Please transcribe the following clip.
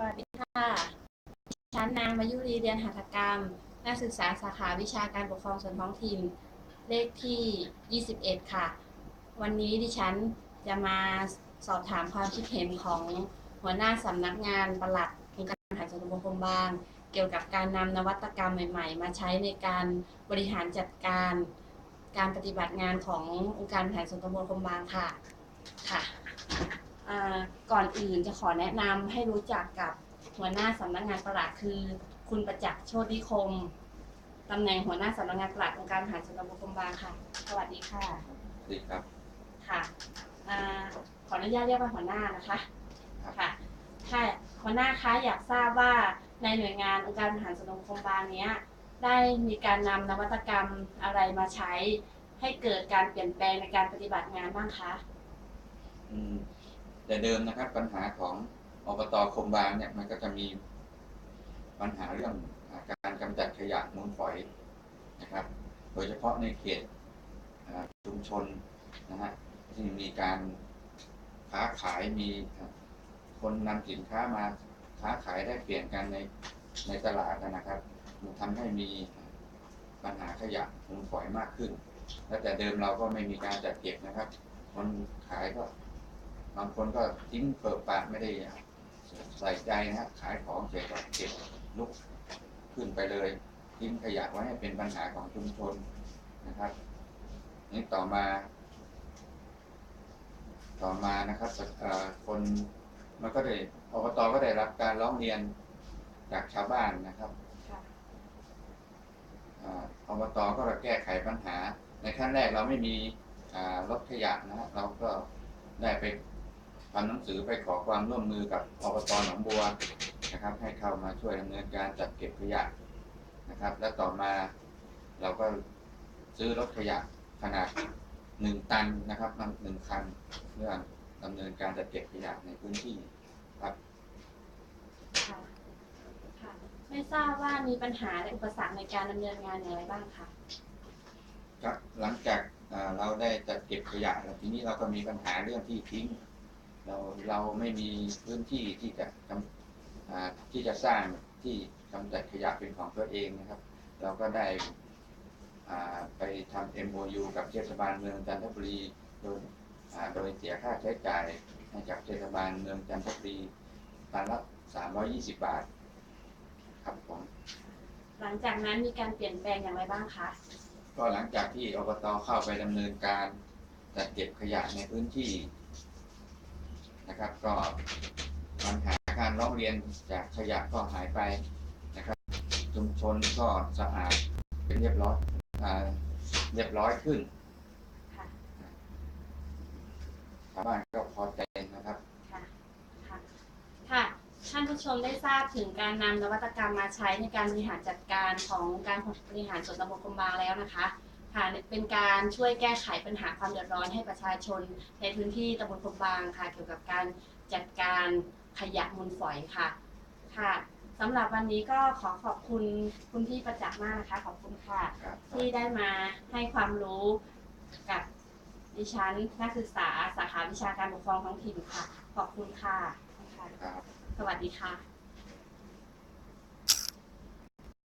สวัสดีค่ะดิฉันนางมายุรีเรียนหัตถกรรม นักศึกษาสาขาวิชาการปกครองส่วนท้องถิ่น เลขที่ 21 ค่ะ วันนี้ดิฉันจะมาสอบถามความคิดเห็นของหัวหน้าสำนักงานปลัดองค์การบริหารส่วนตำบลคมบาง เกี่ยวกับการนำนวัตกรรมใหม่ ๆ มาใช้ในการบริหารจัดการ การปฏิบัติงานขององค์การบริหารส่วนตำบลคมบางค่ะ ค่ะ ก่อนอื่นจะขอแนะนำให้รู้จักกับหัวหน้าสำนักงานปลัดคือ คุณประจักษ์โชติคมตำแหน่งหัวหน้าสำนักงานปลัดองค์การบริหารส่วนตำบลคมบางค่ะ สวัสดีค่ะสวัสดีครับค่ะอ่าขออนุญาตเรียกว่าหัวหน้านะคะครับค่ะค่ะหัวหน้าคะอยากทราบว่าในหน่วยงานองค์การบริหารส่วนตำบลคมบางเนี้ยได้มีการนำนวัตกรรมอะไรมาใช้ให้เกิดการเปลี่ยนแปลงในการปฏิบัติงานบ้างคะอืม แต่เดิมนะครับปัญหาของอบตคมบางเนี่ยมันก็จะมีปัญหาเรื่องาการกำจัดขยะมูลฝอยนะครับ โดยเฉพาะในเขตชุมชนนะฮะที่มีการค้าขายมีคนนำสินค้ามาค้าขายได้เปลี่ยนกันในในตลาดนะครับมันทำให้มีปัญหาขยะมูลฝอยมากขึ้น และแต่เดิมเราก็ไม่มีการจัดเก็บนะครับ คนขายก็ บางคนก็ทิ้งเปิดปากไม่ได้ใส่ใจนะครับขายของเสร็จก็เก็บลุกขึ้นไปเลยทิ้งขยะไว้ให้เป็นปัญหาของชุมชนนะครับ นี่ต่อมา ต่อมานะครับคนมันก็ได้อบตก็ได้รับการร้องเรียนจากชาวบ้านนะครับอบตก็แก้ไขปัญหา ในขั้นแรกเราไม่มีรถขยะนะเราก็ได้ไป ทำหนังสือไปขอความร่วมมือกับอบตหนองบัวนะครับ ให้เข้ามาช่วยดำเนินการจัดเก็บขยะนะครับ และต่อมาเราก็ซื้อรถขยะขนาดหนึ่งตันนะครับนำหนึ่งคันเพื่อดำเนินการจัดเก็บขยะในพื้นที่ครับค่ะค่ะไม่ทราบว่ามีปัญหาและอุปสรรคในการดำเนินงานอย่างไรบ้างคะครับหลังจากอ่าเราได้จัดเก็บขยะแล้วทีนี้เราก็มีปัญหาเรื่องที่ทิ้ง เราเราไม่มีพื้นที่ที่จะกำอ่าที่จะสร้างที่กำจัดขยะเป็นของตัวเองนะครับ เราก็ได้อ่าไปทำ MOU กับเทศบาลเมืองจันทบุรีโดยอ่าโดยเสียค่าใช้จ่ายให้กับเทศบาลเมืองจันทบุรีตันละ320 บาท ครับผมหลังจากนั้นมีการเปลี่ยนแปลงอย่างไรบ้างคะ ก็หลังจากที่อบตเข้าไปดำเนินการจัดเก็บขยะในพื้นที่ นะครับ ก็ปัญหาการร้องเรียนจากขยะก็หายไปนะครับ ชุมชนก็สะอาดเป็นเรียบร้อยอ่าเรียบร้อยขึ้นค่ะชาวบ้านก็พอใจนะครับค่ะค่ะค่ะ ท่านผู้ชมได้ทราบถึงการนำนวัตกรรมมาใช้ในการบริหารจัดการของการบริหารส่วนตำบลคมบางแล้วนะคะ ค่ะเป็นการช่วยแก้ไขปัญหาความเดือดร้อนให้ประชาชน ในพื้นที่ตำบลคมบางค่ะ เกี่ยวกับการจัดการขยะมูลฝอยค่ะ ค่ะสำหรับวันนี้ก็ขอขอบคุณคุณพี่ประจักษ์มากนะคะ ขอบคุณค่ะ ครับที่ได้มาให้ความรู้กับดิฉันนักศึกษาสาขาวิชาการปกครองท้องถิ่นค่ะ ขอบคุณค่ะค่ะ ครับ สวัสดีค่ะ